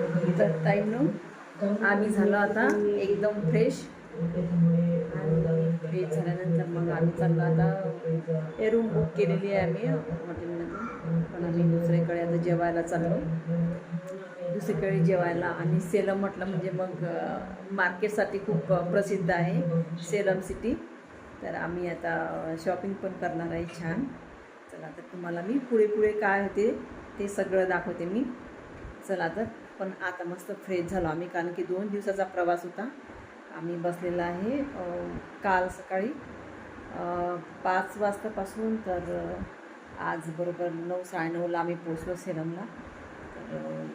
तर ताईंनो आम्ही झालो आता एकदम फ्रेश आणि फ्रेश झाल्यानंतर मग आम्ही चाललो आता. हे रूम बुक केलेली आहे आम्ही हॉटेलमधून. पण आम्ही दुसरीकडे आता जेवायला चाललो. दुसरीकडे जेवायला आणि सेलम म्हटलं म्हणजे मग मार्केटसाठी खूप प्रसिद्ध आहे सेलम सिटी. तर आम्ही आता शॉपिंग पण करणार आहे छान. चला तर तुम्हाला मी पुढे पुढे काय होते ते सगळं दाखवते मी. चला तर पण आता मस्त फ्रेश झालो. आम्ही कारण की दोन दिवसाचा प्रवास होता. आम्ही बसलेला आहे काल सकाळी पाच वाजतापासून तर आज बरोबर नऊ साडेनऊला आम्ही पोचलो सेलमला. तर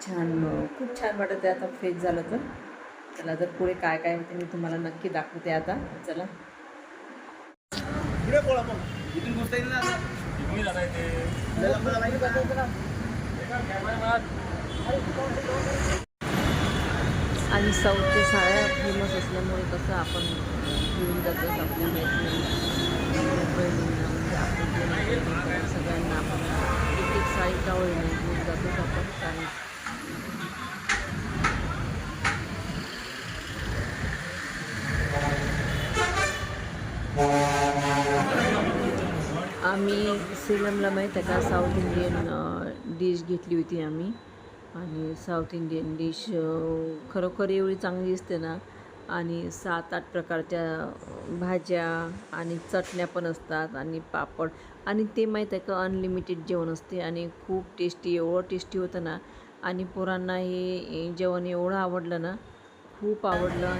छान खूप छान वाटत आहे आता फ्रेश झालं तर. चला तर पुढे काय काय होते मी तुम्हाला नक्की दाखवते आता. चला. पुढे बोला मग. इथून आणि साऊथच्या साड्या फेमस असल्यामुळे कसं आपण घेऊन जातो आपल्या मैत्रिणी. म्हणजे आपण सगळ्यांना आपण एक एक साडी का होईना घेऊन जातोच आपण. कारण आम्ही सेलमला माहीत आहे का साऊथ इंडियन डिश घेतली होती आम्ही. आणि साऊथ इंडियन डिश खरोखर एवढी चांगली दिसते ना. आणि सात आठ प्रकारच्या भाज्या आणि चटण्या पण असतात आणि पापड. आणि ते माहीत आहे का अनलिमिटेड जेवण असते आणि खूप टेस्टी एवढं टेस्टी होतं ना. आणि पोरांना हे जेवण एवढं आवडलं ना खूप आवडलं.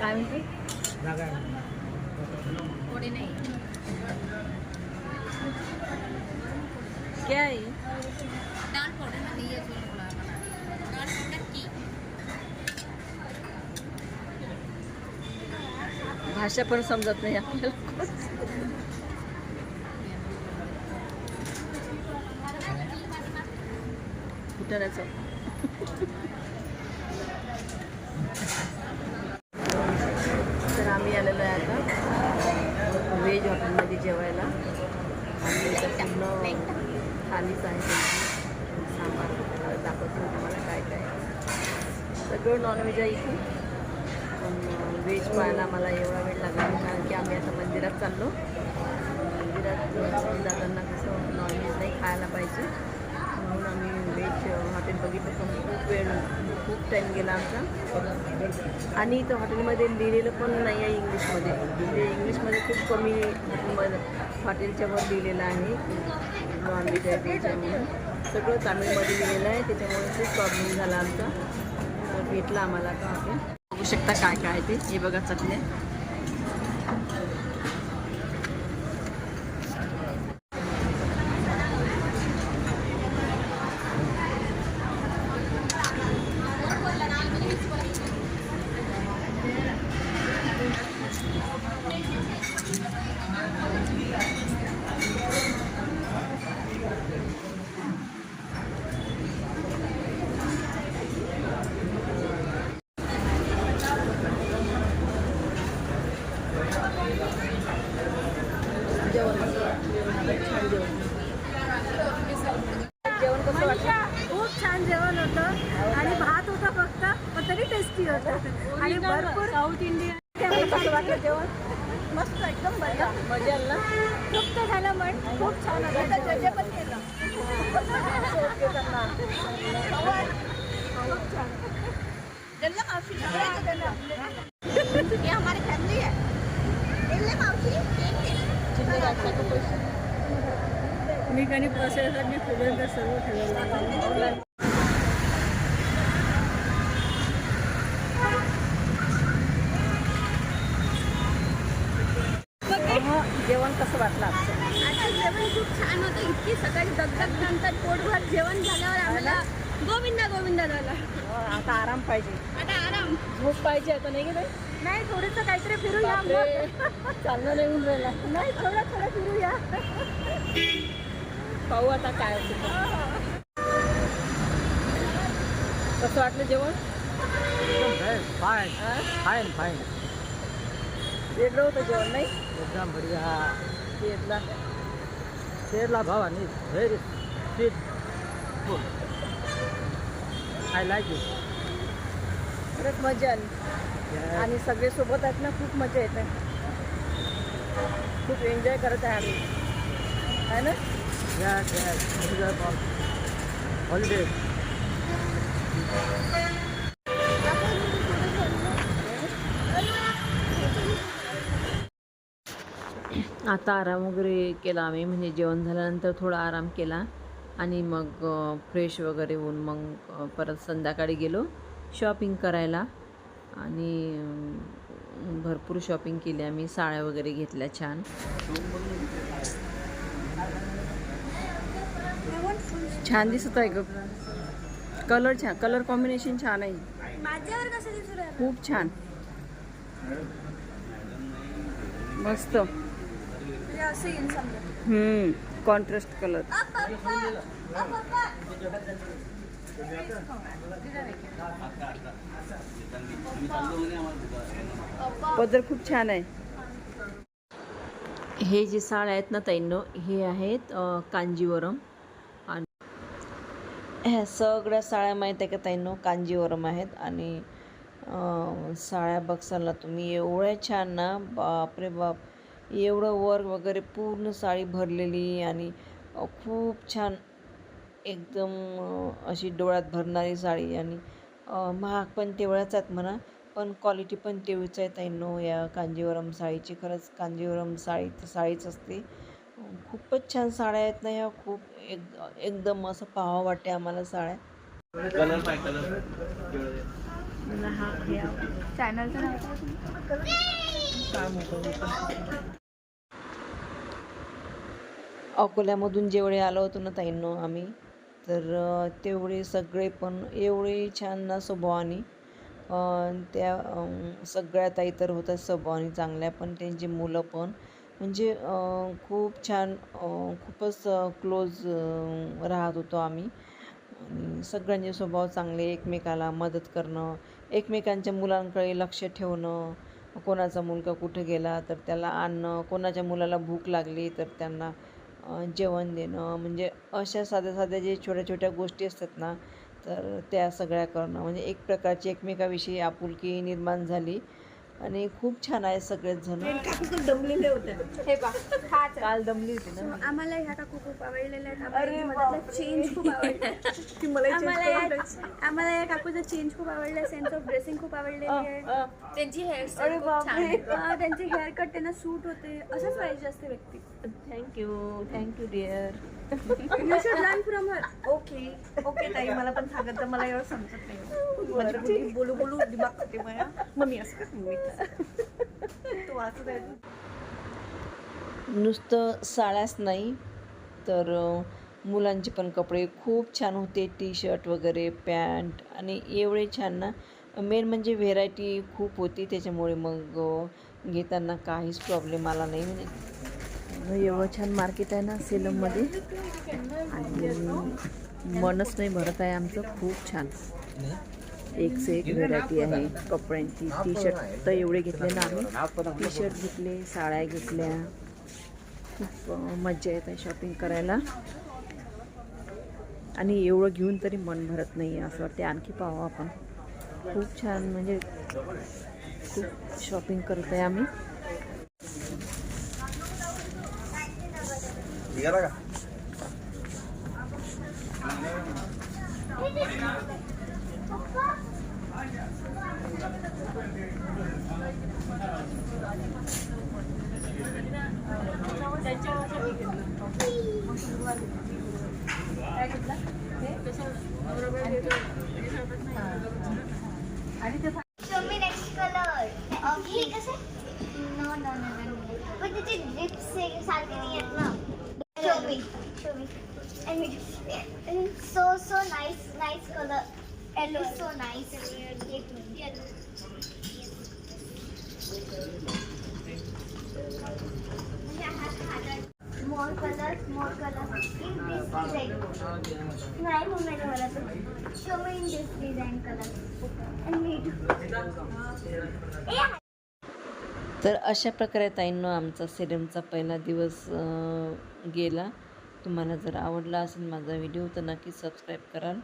काय म्हणते? थोड़े क्या पाउडर नहीं है? जो पाउडर की भाषा पण समजत नाही आपल्याला. फुटाण्याचं तर आम्ही आलेलो आहे आता व्हेज हॉटेलमध्ये जेवायला. आणि पूर्ण थालीच आहे. सांबार. दाखवतो तुम्हाला काय काय सगळं नॉनव्हेज आहे इथे. पण व्हेज पाहायला आम्हाला एवढा वेळ लागला कारण की आम्ही आता मंदिरात चाललो. मंदिरात जाताना कसं नॉनव्हेज नाही खायला पाहिजे. म्हणून आम्ही व्हेज हॉटेल बघितलं. पण खूप वेळ खूप टाईम गेला आमचा. आणि तर हॉटेलमध्ये लिहिलेलं पण नाही आहे इंग्लिशमध्ये. म्हणजे इंग्लिशमध्ये खूप कमी हॉटेलमध्ये हॉटेलच्यावर लिहिलेलं आहे. नॉनव्हेज आहे व्हेज सगळं तामिळमध्ये लिहिलेलं आहे. त्याच्यामुळे खूप प्रॉब्लेम झाला आमचा. तर भेटला आम्हाला आता हॉटेल. बघू शकता काय काय आहे ते. हे बघा चटण्या जेवण छान जेवण जेवण कसं वाटलं खूप छान जेवण होतं आणि भात होता फक्त पण तरी टेस्टी होतं आणि भरपूर साऊथ इंडियन कसं वाटलं जेवण? मस्त एकदम बरं मजा आली तृप्त झालं पण खूप छान जजे पण केलं. खूप मावशी ये हमारी फैमिली है मावशी मी प्रोसेस मी फुलं सर्व ठेवलं. कसं वाटलं आजचं आता जेवण खूप छान होतं. इतकी सकाळी दगदग नंतर पोटभर जेवण झाल्यावर आम्हाला गोविंदा गोविंदा झाला. अं, आता आराम पाहिजे. आता आराम. झोप पाहिजे आता नाही गेलं नाही थोडंसं काहीतरी फिरूया मग. चालणं नाही होऊन राहिला. नाही थोडं थोडं फिरूया. पाहू आता काय होतं ते. कसं वाटलं जेवण? फाईन हा? फाईन फाईन वेगळं होतं जेवण नाही? एकदम बढिया. Kerala Kerala Bhavani very sweet food I like it खरंच मजा आली. आणि सगळे सोबत आहेत ना खूप मजा येते. खूप एन्जॉय करत आहे आम्ही. आहे ना? Yes, आता आराम वगैरे केला आम्ही म्हणजे जेवण झाल्यानंतर थोडा आराम केला आणि मग फ्रेश वगैरे होऊन मग परत संध्याकाळी गेलो शॉपिंग करायला आणि भरपूर शॉपिंग केली आम्ही साड्या वगैरे घेतल्या छान. छान दिसत आहे ग. कलर छान कलर कॉम्बिनेशन छान आहे? खूप छान. मस्त. समजा. कॉन्ट्रास्ट कलर पदर खूप छान आहे. हे जे साड्या आहेत ना ताईंनो हे आहेत कांजीवरम. आणि ह्या सगळ्या साड्या माहीत आहे का ताईंनो? कांजीवरम आहेत आणि अ, साड्या बघसाल ना तुम्ही एवढ्या छान ना बापरे बाप. एवढं वर वगैरे पूर्ण साडी भरलेली आणि खूप छान एकदम अशी डोळ्यात भरणारी साडी आणि महाग पण तेवढ्याच आहेत म्हणा पण क्वालिटी पण तेवढीच आहे ताईंनो या कांजीवरम साडीची. खरंच कांजीवरम साडी तर साडीच असते. खूपच छान साड्या आहेत ना ह्या खूप एक एकदम असं पाहावं वाटते आम्हाला साड्या. चॅनलचं नाव काय? तुमचं? अकोल्यामधून जेवढे आलो होतो ना ताईंनो आम्ही तर तेवढे सगळे पण एवढे छान ना स्वभावाने. त्या सगळ्या ताई तर होत्या स्वभावाने चांगल्या पण त्यांची मुलं पण. म्हणजे खूप छान खूपच क्लोज राहत होतो आम्ही. आणि सगळ्यांचे स्वभाव चांगले एकमेकाला मदत करणं एकमेकांच्या मुलांकडे लक्ष ठेवणं. कोणाचा मुलगा कुठे गेला तर त्याला आणणं कोणाच्या मुलाला भूक लागली तर त्यांना जेवण देणं म्हणजे अशा साध्या साध्या जे छोट्या छोट्या गोष्टी असतात ना तर त्या सगळ्या करणं. म्हणजे एक प्रकारची एकमेकाविषयी आपुलकी निर्माण झाली. आणि खूप छान आहे सगळेच जण दमलेले होते हे काल दमली होती ना आम्हाला ह्या काकू खूप आवडलेल्या चेंज खूप आम्हाला या- आम्हाला या काकूचा चेंज खूप आवडला. सेन्स ऑफ ड्रेसिंग खूप आवडलेली आहे. त्यांची हेअरस्टाईल खूप छान आहे. त्यांचे हेअरकट त्यांना सूट होते. असंच पाहिजे असते व्यक्ती. Thank you thank you dear you should learn from her okay okay ताई मला पण सांगत तर मला एवढं समजत नाही. माझी मुलगी बोलू बोलू दिमाग खाते असं कर मम्मी. तसं. तू वाचत आहे. नुसतं साड्याच नाही तर अ, मुलांचे पण कपडे खूप छान होते टी शर्ट वगैरे पॅन्ट आणि एवढे छान ना. मेन म्हणजे व्हेरायटी खूप होती त्याच्यामुळे मग अ, घेताना काहीच प्रॉब्लेम आला नाही. म्हणजे एवढं छान मार्केट आहे ना सेलममध्ये. आणि मनच नाही भरत आहे आमचं खूप छान. एक से एक व्हेरायटी आहे कपड्यांची टी शर्ट तर एवढे घेतले ना आम्ही. टी शर्ट घेतले साड्या घेतल्या. खूप मज्जा येत आहे शॉपिंग करायला. आणि एवढं घेऊन तरी मन भरत नाही आहे असं वाटते आणखी पाहावं आपण. खूप छान म्हणजे खूप शॉपिंग करत आहे आम्ही. निघाला का Show me next color. Okay, कसे? No, no, no, no, But पण त्याचे lips सारखे नाही आहेत ना. Show me. Show me. And, it's so, so nice, nice color. and It's so nice. More colors, more colors. In this design. Nine women colors. Show me in this design color. And me too. Yeah. तर अशा प्रकारे ताईंनो आमचा सिरमचा पहिला दिवस गेला. तुम्हाला जर आवडला असेल माझा व्हिडिओ तर नक्की सबस्क्राईब कराल